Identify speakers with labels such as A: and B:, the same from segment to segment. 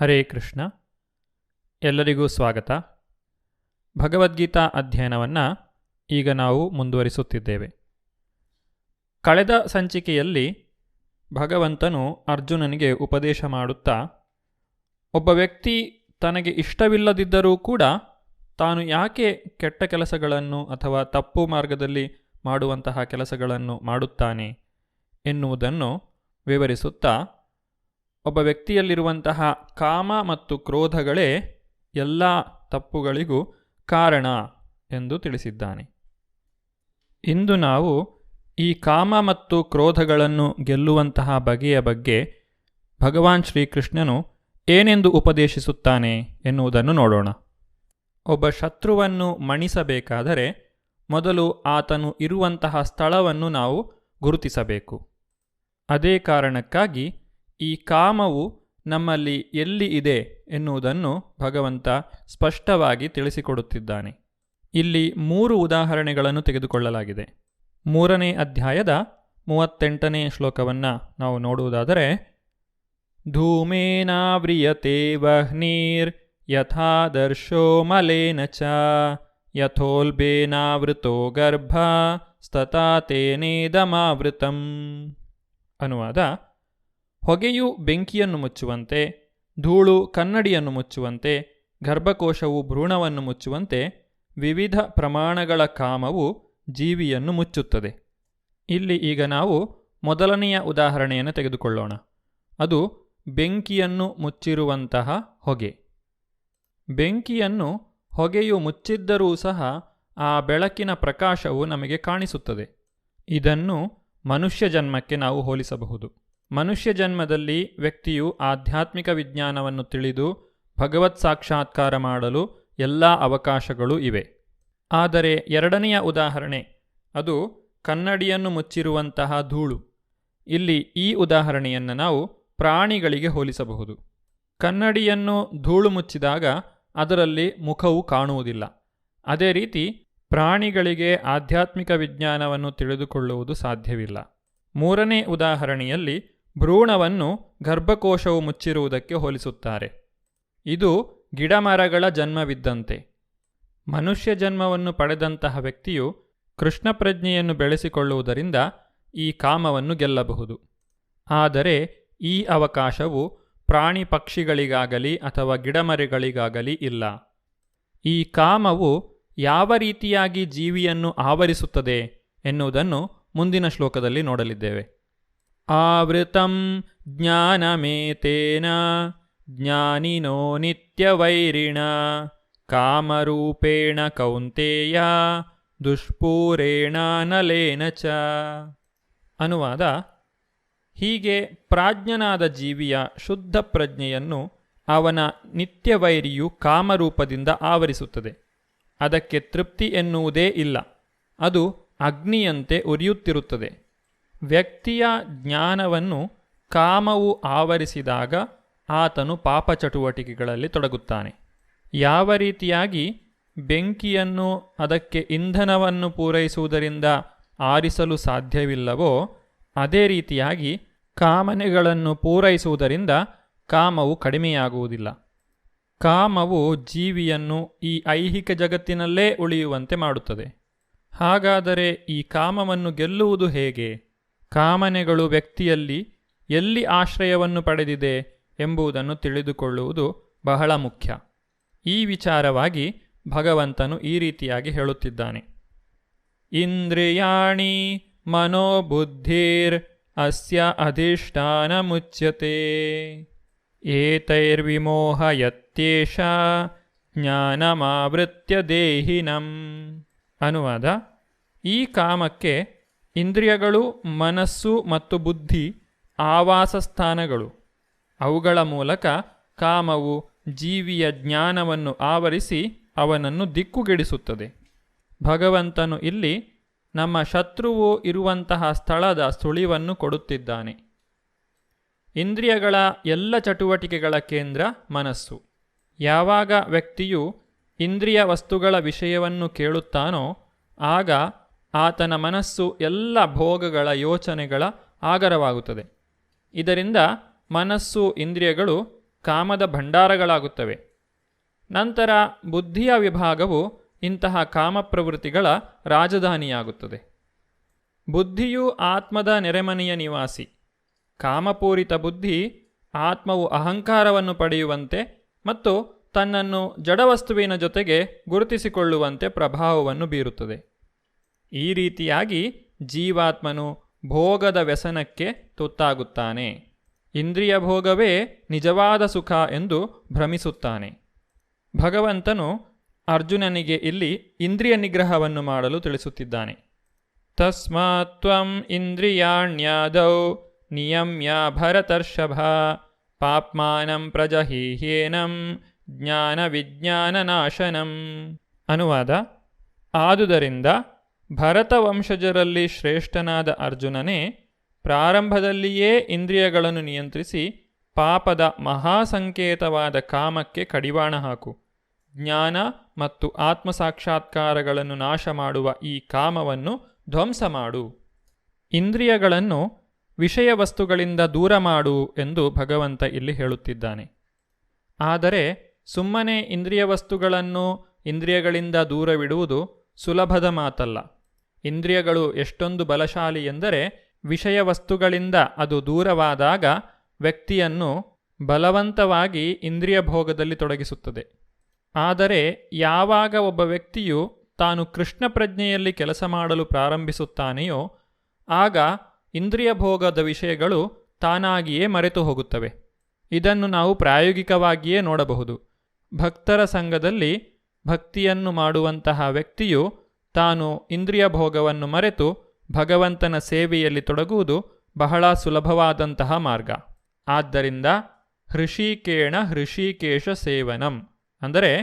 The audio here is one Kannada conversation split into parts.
A: ಹರೇ ಕೃಷ್ಣ. ಎಲ್ಲರಿಗೂ ಸ್ವಾಗತ. ಭಗವದ್ಗೀತಾ ಅಧ್ಯಯನವನ್ನು ಈಗ ನಾವು ಮುಂದುವರಿಸುತ್ತಿದ್ದೇವೆ. ಕಳೆದ ಸಂಚಿಕೆಯಲ್ಲಿ ಭಗವಂತನು ಅರ್ಜುನನಿಗೆ ಉಪದೇಶ ಮಾಡುತ್ತಾ, ಒಬ್ಬ ವ್ಯಕ್ತಿ ತನಗೆ ಇಷ್ಟವಿಲ್ಲದಿದ್ದರೂ ಕೂಡ ತಾನು ಯಾಕೆ ಕೆಟ್ಟ ಕೆಲಸಗಳನ್ನು ಅಥವಾ ತಪ್ಪು ಮಾರ್ಗದಲ್ಲಿ ಮಾಡುವಂತಹ ಕೆಲಸಗಳನ್ನು ಮಾಡುತ್ತಾನೆ ಎನ್ನುವುದನ್ನು ವಿವರಿಸುತ್ತಾ ಒಬ್ಬ ವ್ಯಕ್ತಿಯಲ್ಲಿರುವಂತಹ ಕಾಮ ಮತ್ತು ಕ್ರೋಧಗಳೇ ಎಲ್ಲ ತಪ್ಪುಗಳಿಗೂ ಕಾರಣ ಎಂದು ತಿಳಿಸಿದ್ದಾನೆ. ಇಂದು ನಾವು ಈ ಕಾಮ ಮತ್ತು ಕ್ರೋಧಗಳನ್ನು ಗೆಲ್ಲುವಂತಹ ಬಗೆಯ ಬಗ್ಗೆ ಭಗವಾನ್ ಶ್ರೀಕೃಷ್ಣನು ಏನೆಂದು ಉಪದೇಶಿಸುತ್ತಾನೆ ಎನ್ನುವುದನ್ನು ನೋಡೋಣ. ಒಬ್ಬ ಶತ್ರುವನ್ನು ಮಣಿಸಬೇಕಾದರೆ ಮೊದಲು ಆತನು ಇರುವಂತಹ ಸ್ಥಳವನ್ನು ನಾವು ಗುರುತಿಸಬೇಕು. ಅದೇ ಕಾರಣಕ್ಕಾಗಿ ಈ ಕಾಮವು ನಮ್ಮಲ್ಲಿ ಎಲ್ಲಿ ಇದೆ ಎನ್ನುವುದನ್ನು ಭಗವಂತ ಸ್ಪಷ್ಟವಾಗಿ ತಿಳಿಸಿಕೊಡುತ್ತಿದ್ದಾನೆ. ಇಲ್ಲಿ ಮೂರು ಉದಾಹರಣೆಗಳನ್ನು ತೆಗೆದುಕೊಳ್ಳಲಾಗಿದೆ. ಮೂರನೇ ಅಧ್ಯಾಯದ ಮೂವತ್ತೆಂಟನೇ ಶ್ಲೋಕವನ್ನು ನಾವು ನೋಡುವುದಾದರೆ ಧೂಮೇನಾವ್ರಿಯತೆ ವಹ್ನೀರ್ ಯಥಾದರ್ಶೋ ಮಲೇನ ಚ ಯಥೋಲ್ಬೇನಾವೃತೋ ಗರ್ಭ ಸ್ತತಾ ತೇನೇದಮಾವೃತಂ. ಅನುವಾದ ಹೊಗೆಯು ಬೆಂಕಿಯನ್ನು ಮುಚ್ಚುವಂತೆ, ಧೂಳು ಕನ್ನಡಿಯನ್ನು ಮುಚ್ಚುವಂತೆ, ಗರ್ಭಕೋಶವು ಭ್ರೂಣವನ್ನು ಮುಚ್ಚುವಂತೆ ವಿವಿಧ ಪ್ರಮಾಣಗಳ ಕಾಮವು ಜೀವಿಯನ್ನು ಮುಚ್ಚುತ್ತದೆ. ಇಲ್ಲಿ ಈಗ ನಾವು ಮೊದಲನೆಯ ಉದಾಹರಣೆಯನ್ನು ತೆಗೆದುಕೊಳ್ಳೋಣ. ಅದು ಬೆಂಕಿಯನ್ನು ಮುಚ್ಚಿರುವಂತಹ ಹೊಗೆ. ಬೆಂಕಿಯನ್ನು ಹೊಗೆಯು ಮುಚ್ಚಿದ್ದರೂ ಸಹ ಆ ಬೆಳಕಿನ ಪ್ರಕಾಶವು ನಮಗೆ ಕಾಣಿಸುತ್ತದೆ. ಇದನ್ನು ಮನುಷ್ಯ ಜನ್ಮಕ್ಕೆ ನಾವು ಹೋಲಿಸಬಹುದು. ಮನುಷ್ಯ ಜನ್ಮದಲ್ಲಿ ವ್ಯಕ್ತಿಯು ಆಧ್ಯಾತ್ಮಿಕ ವಿಜ್ಞಾನವನ್ನು ತಿಳಿದು ಭಗವತ್ ಸಾಕ್ಷಾತ್ಕಾರ ಮಾಡಲು ಎಲ್ಲ ಅವಕಾಶಗಳು ಇವೆ. ಆದರೆ ಎರಡನೆಯ ಉದಾಹರಣೆ, ಅದು ಕನ್ನಡಿಯನ್ನು ಮುಚ್ಚಿರುವಂತಹ ಧೂಳು. ಇಲ್ಲಿ ಈ ಉದಾಹರಣೆಯನ್ನು ನಾವು ಪ್ರಾಣಿಗಳಿಗೆ ಹೋಲಿಸಬಹುದು. ಕನ್ನಡಿಯನ್ನು ಧೂಳು ಮುಚ್ಚಿದಾಗ ಅದರಲ್ಲಿ ಮುಖವು ಕಾಣುವುದಿಲ್ಲ. ಅದೇ ರೀತಿ ಪ್ರಾಣಿಗಳಿಗೆ ಆಧ್ಯಾತ್ಮಿಕ ವಿಜ್ಞಾನವನ್ನು ತಿಳಿದುಕೊಳ್ಳುವುದು ಸಾಧ್ಯವಿಲ್ಲ. ಮೂರನೇ ಉದಾಹರಣೆಯಲ್ಲಿ ಭ್ರೂಣವನ್ನು ಗರ್ಭಕೋಶವು ಮುಚ್ಚಿರುವುದಕ್ಕೆ ಹೋಲಿಸುತ್ತಾರೆ. ಇದು ಗಿಡಮರಗಳ ಜನ್ಮವಿದ್ದಂತೆ. ಮನುಷ್ಯ ಜನ್ಮವನ್ನು ಪಡೆದಂತಹ ವ್ಯಕ್ತಿಯು ಕೃಷ್ಣ ಪ್ರಜ್ಞೆಯನ್ನು ಬೆಳೆಸಿಕೊಳ್ಳುವುದರಿಂದ ಈ ಕಾಮವನ್ನು ಗೆಲ್ಲಬಹುದು. ಆದರೆ ಈ ಅವಕಾಶವು ಪ್ರಾಣಿ ಪಕ್ಷಿಗಳಿಗಾಗಲಿ ಅಥವಾ ಗಿಡಮರಗಳಿಗಾಗಲಿ ಇಲ್ಲ. ಈ ಕಾಮವು ಯಾವ ರೀತಿಯಾಗಿ ಜೀವಿಯನ್ನು ಆವರಿಸುತ್ತದೆ ಎನ್ನುವುದನ್ನು ಮುಂದಿನ ಶ್ಲೋಕದಲ್ಲಿ ನೋಡಲಿದ್ದೇವೆ. ಆವೃತಂ ಜ್ಞಾನಮೇತೇನ ಜ್ಞಾನಿನೋ ನಿತ್ಯವೈರಿಣ ಕಾಮರೂಪೇಣ ಕೌಂತೇಯ ದುಷ್ಪೂರೇಣ ನಲೇನ ಚ ಅನುವಾದ ಹೀಗೆ ಪ್ರಾಜ್ಞನಾದ ಜೀವಿಯ ಶುದ್ಧ ಪ್ರಜ್ಞೆಯನ್ನು ಅವನ ನಿತ್ಯವೈರಿಯು ಕಾಮರೂಪದಿಂದ ಆವರಿಸುತ್ತದೆ. ಅದಕ್ಕೆ ತೃಪ್ತಿ ಎನ್ನುವುದೇ ಇಲ್ಲ. ಅದು ಅಗ್ನಿಯಂತೆ ಉರಿಯುತ್ತಿರುತ್ತದೆ. ವ್ಯಕ್ತಿಯ ಜ್ಞಾನವನ್ನು ಕಾಮವು ಆವರಿಸಿದಾಗ ಆತನು ಪಾಪ ಚಟುವಟಿಕೆಗಳಲ್ಲಿ ತೊಡಗುತ್ತಾನೆ. ಯಾವ ರೀತಿಯಾಗಿ ಬೆಂಕಿಯನ್ನು ಅದಕ್ಕೆ ಇಂಧನವನ್ನು ಪೂರೈಸುವುದರಿಂದ ಆರಿಸಲು ಸಾಧ್ಯವಿಲ್ಲವೋ, ಅದೇ ರೀತಿಯಾಗಿ ಕಾಮನೆಗಳನ್ನು ಪೂರೈಸುವುದರಿಂದ ಕಾಮವು ಕಡಿಮೆಯಾಗುವುದಿಲ್ಲ. ಕಾಮವು ಜೀವಿಯನ್ನು ಈ ಐಹಿಕ ಜಗತ್ತಿನಲ್ಲೇ ಉಳಿಯುವಂತೆ ಮಾಡುತ್ತದೆ. ಹಾಗಾದರೆ ಈ ಕಾಮವನ್ನು ಗೆಲ್ಲುವುದು ಹೇಗೆ? ಕಾಮನೆಗಳು ವ್ಯಕ್ತಿಯಲ್ಲಿ ಎಲ್ಲಿ ಆಶ್ರಯವನ್ನು ಪಡೆದಿದೆ ಎಂಬುದನ್ನು ತಿಳಿದುಕೊಳ್ಳುವುದು ಬಹಳ ಮುಖ್ಯ. ಈ ವಿಚಾರವಾಗಿ ಭಗವಂತನು ಈ ರೀತಿಯಾಗಿ ಹೇಳುತ್ತಿದ್ದಾನೆ. ಇಂದ್ರಿಯಾಣಿ ಮನೋಬುದ್ಧಿರ್ ಅಸ್ಯ ಅಧಿಷ್ಠಾನ ಮುಚ್ಯತೆ. ಏತೈರ್ವಿಮೋಹಯತ್ಯೇಷ ಜ್ಞಾನಮಾವೃತ್ಯ ದೇಹಿನಂ. ಅನುವಾದ, ಈ ಕಾಮಕ್ಕೆ ಇಂದ್ರಿಯಗಳು, ಮನಸ್ಸು ಮತ್ತು ಬುದ್ಧಿ ಆವಾಸ ಸ್ಥಾನಗಳು ಅವುಗಳ ಮೂಲಕ ಕಾಮವು ಜೀವಿಯ ಜ್ಞಾನವನ್ನು ಆವರಿಸಿ ಅವನನ್ನು ದಿಕ್ಕುಗೆಡಿಸುತ್ತದೆ. ಭಗವಂತನು ಇಲ್ಲಿ ನಮ್ಮ ಶತ್ರುವು ಇರುವಂತಹ ಸ್ಥಳದ ಸುಳಿವನ್ನು ಕೊಡುತ್ತಿದ್ದಾನೆ. ಇಂದ್ರಿಯಗಳ ಎಲ್ಲ ಚಟುವಟಿಕೆಗಳ ಕೇಂದ್ರ ಮನಸ್ಸು. ಯಾವಾಗ ವ್ಯಕ್ತಿಯು ಇಂದ್ರಿಯ ವಸ್ತುಗಳ ವಿಷಯವನ್ನು ಕೇಳುತ್ತಾನೋ, ಆಗ ಆತನ ಮನಸ್ಸು ಎಲ್ಲ ಭೋಗಗಳ ಯೋಚನೆಗಳ ಆಗರವಾಗುತ್ತದೆ. ಇದರಿಂದ ಮನಸ್ಸು ಇಂದ್ರಿಯಗಳು ಕಾಮದ ಭಂಡಾರಗಳಾಗುತ್ತವೆ. ನಂತರ ಬುದ್ಧಿಯ ವಿಭಾಗವು ಇಂತಹ ಕಾಮಪ್ರವೃತ್ತಿಗಳ ರಾಜಧಾನಿಯಾಗುತ್ತದೆ. ಬುದ್ಧಿಯು ಆತ್ಮದ ನೆರೆಮನೆಯ ನಿವಾಸಿ. ಕಾಮಪೂರಿತ ಬುದ್ಧಿ ಆತ್ಮವು ಅಹಂಕಾರವನ್ನು ಪಡೆಯುವಂತೆ ಮತ್ತು ತನ್ನನ್ನು ಜಡವಸ್ತುವಿನ ಜೊತೆಗೆ ಗುರುತಿಸಿಕೊಳ್ಳುವಂತೆ ಪ್ರಭಾವವನ್ನು ಬೀರುತ್ತದೆ. ಈ ರೀತಿಯಾಗಿ ಜೀವಾತ್ಮನು ಭೋಗದ ವ್ಯಸನಕ್ಕೆ ತುತ್ತಾಗುತ್ತಾನೆ. ಇಂದ್ರಿಯ ಭೋಗವೇ ನಿಜವಾದ ಸುಖ ಎಂದು ಭ್ರಮಿಸುತ್ತಾನೆ. ಭಗವಂತನು ಅರ್ಜುನನಿಗೆ ಇಲ್ಲಿ ಇಂದ್ರಿಯ ನಿಗ್ರಹವನ್ನು ಮಾಡಲು ತಿಳಿಸುತ್ತಿದ್ದಾನೆ. ತಸ್ಮಾತ್ವಂ ಇಂದ್ರಿಯಾಣ್ಯಾದೌ ನಿಯಮ್ಯ ಭರತರ್ಷಭ ಪಾಪ್ಮಾನಂ ಪ್ರಜಹೀಹ್ಯೇನಂ ಜ್ಞಾನ ವಿಜ್ಞಾನ ನಾಶನಂ ಅನುವಾದ. ಆದುದರಿಂದ ಭರತವಂಶಜರಲ್ಲಿ ಶ್ರೇಷ್ಠನಾದ ಅರ್ಜುನನೇ ಪ್ರಾರಂಭದಲ್ಲಿಯೇ ಇಂದ್ರಿಯಗಳನ್ನು ನಿಯಂತ್ರಿಸಿ ಪಾಪದ ಮಹಾಸಂಕೇತವಾದ ಕಾಮಕ್ಕೆ ಕಡಿವಾಣ ಹಾಕು. ಜ್ಞಾನ ಮತ್ತು ಆತ್ಮಸಾಕ್ಷಾತ್ಕಾರಗಳನ್ನು ನಾಶ ಮಾಡುವ ಈ ಕಾಮವನ್ನು ಧ್ವಂಸ ಮಾಡು. ಇಂದ್ರಿಯಗಳನ್ನು ವಿಷಯ ವಸ್ತುಗಳಿಂದ ದೂರ ಮಾಡು ಎಂದು ಭಗವಂತ ಇಲ್ಲಿ ಹೇಳುತ್ತಿದ್ದಾನೆ. ಆದರೆ ಸುಮ್ಮನೆ ಇಂದ್ರಿಯ ವಸ್ತುಗಳನ್ನು ಇಂದ್ರಿಯಗಳಿಂದ ದೂರವಿಡುವುದು ಸುಲಭದ ಮಾತಲ್ಲ. ಇಂದ್ರಿಯಗಳು ಎಷ್ಟೊಂದು ಬಲಶಾಲಿ ಎಂದರೆ ವಿಷಯ ವಸ್ತುಗಳಿಂದ ಅದು ದೂರವಾದಾಗ ವ್ಯಕ್ತಿಯನ್ನು ಬಲವಂತವಾಗಿ ಇಂದ್ರಿಯ ಭೋಗದಲ್ಲಿ ತೊಡಗಿಸುತ್ತದೆ. ಆದರೆ ಯಾವಾಗ ಒಬ್ಬ ವ್ಯಕ್ತಿಯು ತಾನು ಕೃಷ್ಣ ಪ್ರಜ್ಞೆಯಲ್ಲಿ ಕೆಲಸ ಮಾಡಲು ಪ್ರಾರಂಭಿಸುತ್ತಾನೆಯೋ, ಆಗ ಇಂದ್ರಿಯ ಭೋಗದ ವಿಷಯಗಳು ತಾನಾಗಿಯೇ ಮರೆತು ಹೋಗುತ್ತವೆ. ಇದನ್ನು ನಾವು ಪ್ರಾಯೋಗಿಕವಾಗಿಯೇ ನೋಡಬಹುದು. ಭಕ್ತರ ಸಂಘದಲ್ಲಿ ಭಕ್ತಿಯನ್ನು ಮಾಡುವಂತಹ ವ್ಯಕ್ತಿಯು ತಾನು ಇಂದ್ರಿಯ ಭೋಗವನ್ನು ಮರೆತು ಭಗವಂತನ ಸೇವೆಯಲ್ಲಿ ತೊಡಗುವುದು ಬಹಳ ಸುಲಭವಾದಂತಹ ಮಾರ್ಗ. ಆದ್ದರಿಂದ ಹೃಷಿಕೇಣ ಹೃಷಿಕೇಶ ಸೇವನಂ. ಅಂದರೆ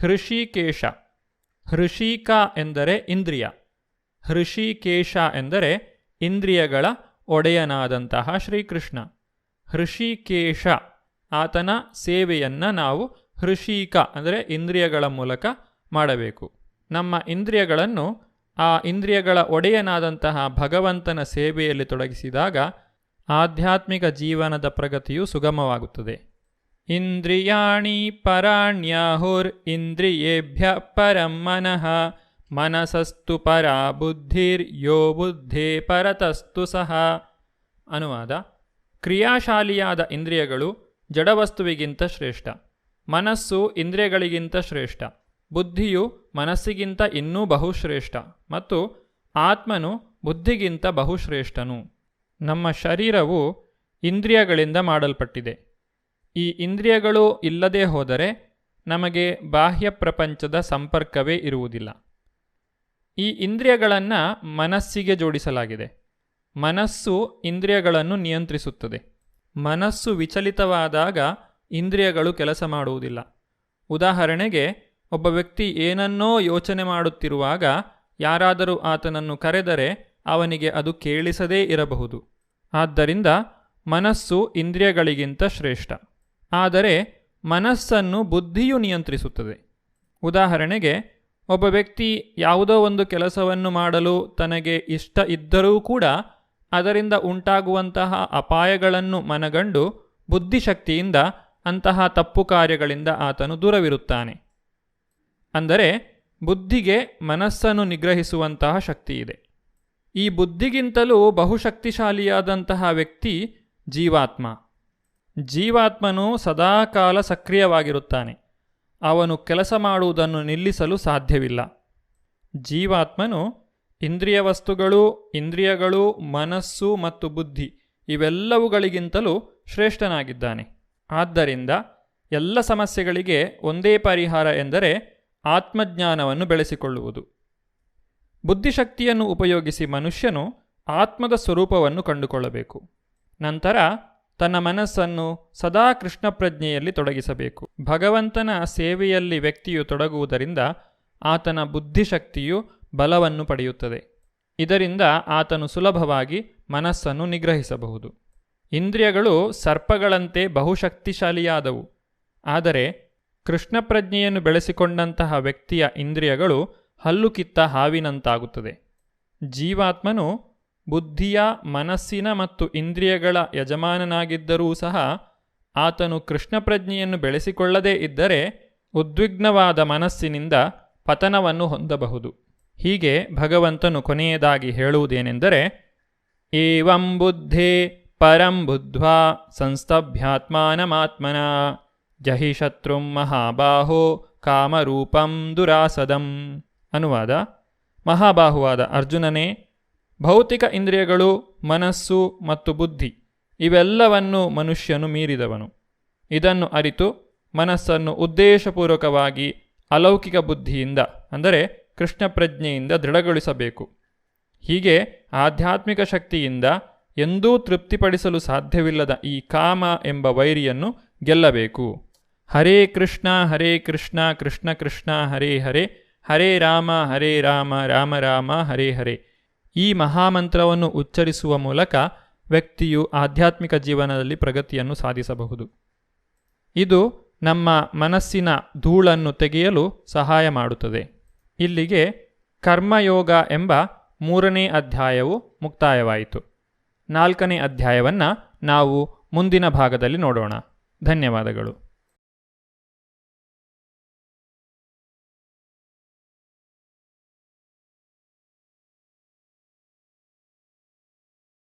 A: ಹೃಷಿಕೇಶ. ಹೃಷಿಕ ಎಂದರೆ ಇಂದ್ರಿಯ. ಹೃಷಿಕೇಶ ಎಂದರೆ ಇಂದ್ರಿಯಗಳ ಒಡೆಯನಾದಂತಹ ಶ್ರೀಕೃಷ್ಣ. ಹೃಷಿಕೇಶ, ಆತನ ಸೇವೆಯನ್ನು ನಾವು ಹೃಷಿಕ, ಅಂದರೆ ಇಂದ್ರಿಯಗಳ ಮೂಲಕ ಮಾಡಬೇಕು. ನಮ್ಮ ಇಂದ್ರಿಯಗಳನ್ನು ಆ ಇಂದ್ರಿಯಗಳ ಒಡೆಯನಾದಂತಹ ಭಗವಂತನ ಸೇವೆಯಲ್ಲಿ ತೊಡಗಿಸಿದಾಗ ಆಧ್ಯಾತ್ಮಿಕ ಜೀವನದ ಪ್ರಗತಿಯು ಸುಗಮವಾಗುತ್ತದೆ. ಇಂದ್ರಿಯಾಣಿ ಪರಾಣ್ಯಾಹುರ್ ಇಂದ್ರಿಯೇಭ್ಯ ಪರಂ ಮನಃ ಮನಸಸ್ತು ಪರ ಬುದ್ಧಿರ್ ಯೋ ಬುದ್ಧೇ ಪರತಸ್ತು ಸಹ. ಅನುವಾದ, ಕ್ರಿಯಾಶಾಲಿಯಾದ ಇಂದ್ರಿಯಗಳು ಜಡವಸ್ತುವಿಗಿಂತ ಶ್ರೇಷ್ಠ. ಮನಸ್ಸು ಇಂದ್ರಿಯಗಳಿಗಿಂತ ಶ್ರೇಷ್ಠ. ಬುದ್ಧಿಯು ಮನಸ್ಸಿಗಿಂತ ಇನ್ನೂ ಬಹುಶ್ರೇಷ್ಠ ಮತ್ತು ಆತ್ಮನು ಬುದ್ಧಿಗಿಂತ ಬಹುಶ್ರೇಷ್ಠನು. ನಮ್ಮ ಶರೀರವು ಇಂದ್ರಿಯಗಳಿಂದ ಮಾಡಲ್ಪಟ್ಟಿದೆ. ಈ ಇಂದ್ರಿಯಗಳು ಇಲ್ಲದೆ ಹೋದರೆ ನಮಗೆ ಬಾಹ್ಯ ಪ್ರಪಂಚದ ಸಂಪರ್ಕವೇ ಇರುವುದಿಲ್ಲ. ಈ ಇಂದ್ರಿಯಗಳನ್ನು ಮನಸ್ಸಿಗೆ ಜೋಡಿಸಲಾಗಿದೆ. ಮನಸ್ಸು ಇಂದ್ರಿಯಗಳನ್ನು ನಿಯಂತ್ರಿಸುತ್ತದೆ. ಮನಸ್ಸು ವಿಚಲಿತವಾದಾಗ ಇಂದ್ರಿಯಗಳು ಕೆಲಸ ಮಾಡುವುದಿಲ್ಲ. ಉದಾಹರಣೆಗೆ, ಒಬ್ಬ ವ್ಯಕ್ತಿ ಏನನ್ನೋ ಯೋಚನೆ ಮಾಡುತ್ತಿರುವಾಗ ಯಾರಾದರೂ ಆತನನ್ನು ಕರೆದರೆ ಅವನಿಗೆ ಅದು ಕೇಳಿಸದೇ ಇರಬಹುದು. ಆದ್ದರಿಂದ ಮನಸ್ಸು ಇಂದ್ರಿಯಗಳಿಗಿಂತ ಶ್ರೇಷ್ಠ. ಆದರೆ ಮನಸ್ಸನ್ನು ಬುದ್ಧಿಯು ನಿಯಂತ್ರಿಸುತ್ತದೆ. ಉದಾಹರಣೆಗೆ, ಒಬ್ಬ ವ್ಯಕ್ತಿ ಯಾವುದೋ ಒಂದು ಕೆಲಸವನ್ನು ಮಾಡಲು ತನಗೆ ಇಷ್ಟ ಇದ್ದರೂ ಕೂಡ ಅದರಿಂದ ಉಂಟಾಗುವಂತಹ ಅಪಾಯಗಳನ್ನು ಮನಗಂಡು ಬುದ್ಧಿಶಕ್ತಿಯಿಂದ ಅಂತಹ ತಪ್ಪು ಕಾರ್ಯಗಳಿಂದ ಆತನು ದೂರವಿರುತ್ತಾನೆ. ಅಂದರೆ, ಬುದ್ಧಿಗೆ ಮನಸ್ಸನ್ನು ನಿಗ್ರಹಿಸುವಂತಹ ಶಕ್ತಿ ಇದೆ ಈ ಬುದ್ಧಿಗಿಂತಲೂ ಬಹುಶಕ್ತಿಶಾಲಿಯಾದಂತಹ ವ್ಯಕ್ತಿ ಜೀವಾತ್ಮ. ಜೀವಾತ್ಮನು ಸದಾಕಾಲ ಸಕ್ರಿಯವಾಗಿರುತ್ತಾನೆ. ಅವನು ಕೆಲಸ ಮಾಡುವುದನ್ನು ನಿಲ್ಲಿಸಲು ಸಾಧ್ಯವಿಲ್ಲ. ಜೀವಾತ್ಮನು ಇಂದ್ರಿಯ ವಸ್ತುಗಳು, ಇಂದ್ರಿಯಗಳು, ಮನಸ್ಸು ಮತ್ತು ಬುದ್ಧಿ ಇವೆಲ್ಲವುಗಳಿಗಿಂತಲೂ ಶ್ರೇಷ್ಠನಾಗಿದ್ದಾನೆ. ಆದ್ದರಿಂದ ಎಲ್ಲ ಸಮಸ್ಯೆಗಳಿಗೆ ಒಂದೇ ಪರಿಹಾರ ಎಂದರೆ ಆತ್ಮಜ್ಞಾನವನ್ನು ಬೆಳೆಸಿಕೊಳ್ಳುವುದು. ಬುದ್ಧಿಶಕ್ತಿಯನ್ನು ಉಪಯೋಗಿಸಿ ಮನುಷ್ಯನು ಆತ್ಮದ ಸ್ವರೂಪವನ್ನು ಕಂಡುಕೊಳ್ಳಬೇಕು. ನಂತರ ತನ್ನ ಮನಸ್ಸನ್ನು ಸದಾ ಕೃಷ್ಣ ಪ್ರಜ್ಞೆಯಲ್ಲಿ ತೊಡಗಿಸಬೇಕು. ಭಗವಂತನ ಸೇವೆಯಲ್ಲಿ ವ್ಯಕ್ತಿಯು ತೊಡಗುವುದರಿಂದ ಆತನ ಬುದ್ಧಿಶಕ್ತಿಯು ಬಲವನ್ನು ಪಡೆಯುತ್ತದೆ. ಇದರಿಂದ ಆತನು ಸುಲಭವಾಗಿ ಮನಸ್ಸನ್ನು ನಿಗ್ರಹಿಸಬಹುದು. ಇಂದ್ರಿಯಗಳು ಸರ್ಪಗಳಂತೆ ಬಹುಶಕ್ತಿಶಾಲಿಯಾದವು. ಆದರೆ ಕೃಷ್ಣ ಪ್ರಜ್ಞೆಯನ್ನು ಬೆಳೆಸಿಕೊಂಡಂತಹ ವ್ಯಕ್ತಿಯ ಇಂದ್ರಿಯಗಳು ಹಲ್ಲು ಕಿತ್ತ ಹಾವಿನಂತಾಗುತ್ತದೆ. ಜೀವಾತ್ಮನು ಬುದ್ಧಿಯ, ಮನಸ್ಸಿನ ಮತ್ತು ಇಂದ್ರಿಯಗಳ ಯಜಮಾನನಾಗಿದ್ದರೂ ಸಹ ಆತನು ಕೃಷ್ಣ ಪ್ರಜ್ಞೆಯನ್ನು ಬೆಳೆಸಿಕೊಳ್ಳದೇ ಇದ್ದರೆ ಉದ್ವಿಗ್ನವಾದ ಮನಸ್ಸಿನಿಂದ ಪತನವನ್ನು ಹೊಂದಬಹುದು. ಹೀಗೆ ಭಗವಂತನು ಕೊನೆಯದಾಗಿ ಹೇಳುವುದೇನೆಂದರೆ, ಏವಂ ಬುದ್ಧೇ ಪರಂ ಬುದ್ಧ್ವಾ ಸಂಸ್ತಭ್ಯಾತ್ಮಾನಮಾತ್ಮನ ಜಹಿ ಶತ್ರುಂ ಮಹಾಬಾಹೋ ಕಾಮರೂಪಂ ದುರಾಸದಂ ಅನುವಾದ ಮಹಾಬಾಹುವಾದ ಅರ್ಜುನನೇ ಭೌತಿಕ ಇಂದ್ರಿಯಗಳು, ಮನಸ್ಸು ಮತ್ತು ಬುದ್ಧಿ ಇವೆಲ್ಲವನ್ನು ಮನುಷ್ಯನು ಮೀರಿದವನು. ಇದನ್ನು ಅರಿತು ಮನಸ್ಸನ್ನು ಉದ್ದೇಶಪೂರ್ವಕವಾಗಿ ಅಲೌಕಿಕ ಬುದ್ಧಿಯಿಂದ, ಅಂದರೆ ಕೃಷ್ಣ ಪ್ರಜ್ಞೆಯಿಂದ ದೃಢಗೊಳಿಸಬೇಕು. ಹೀಗೆ ಆಧ್ಯಾತ್ಮಿಕ ಶಕ್ತಿಯಿಂದ ಎಂದೂ ತೃಪ್ತಿಪಡಿಸಲು ಸಾಧ್ಯವಿಲ್ಲದ ಈ ಕಾಮ ಎಂಬ ವೈರಿಯನ್ನು ಗೆಲ್ಲಬೇಕು. ಹರೇ ಕೃಷ್ಣ ಹರೇ ಕೃಷ್ಣ ಕೃಷ್ಣ ಕೃಷ್ಣ, ಹರೇ ಹರೇ ಹರೇ ರಾಮ ಹರೇ ರಾಮ ರಾಮ ರಾಮ, ಹರೇ ಹರೇ. ಈ ಮಹಾಮಂತ್ರವನ್ನು ಉಚ್ಚರಿಸುವ ಮೂಲಕ ವ್ಯಕ್ತಿಯು ಆಧ್ಯಾತ್ಮಿಕ ಜೀವನದಲ್ಲಿ ಪ್ರಗತಿಯನ್ನು ಸಾಧಿಸಬಹುದು. ಇದು ನಮ್ಮ ಮನಸ್ಸಿನ ಧೂಳನ್ನು ತೆಗೆಯಲು ಸಹಾಯ ಮಾಡುತ್ತದೆ. ಇಲ್ಲಿಗೆ ಕರ್ಮಯೋಗ ಎಂಬ ಮೂರನೇ ಅಧ್ಯಾಯವು ಮುಕ್ತಾಯವಾಯಿತು. ನಾಲ್ಕನೇ ಅಧ್ಯಾಯವನ್ನು ನಾವು ಮುಂದಿನ ಭಾಗದಲ್ಲಿ ನೋಡೋಣ. ಧನ್ಯವಾದಗಳು.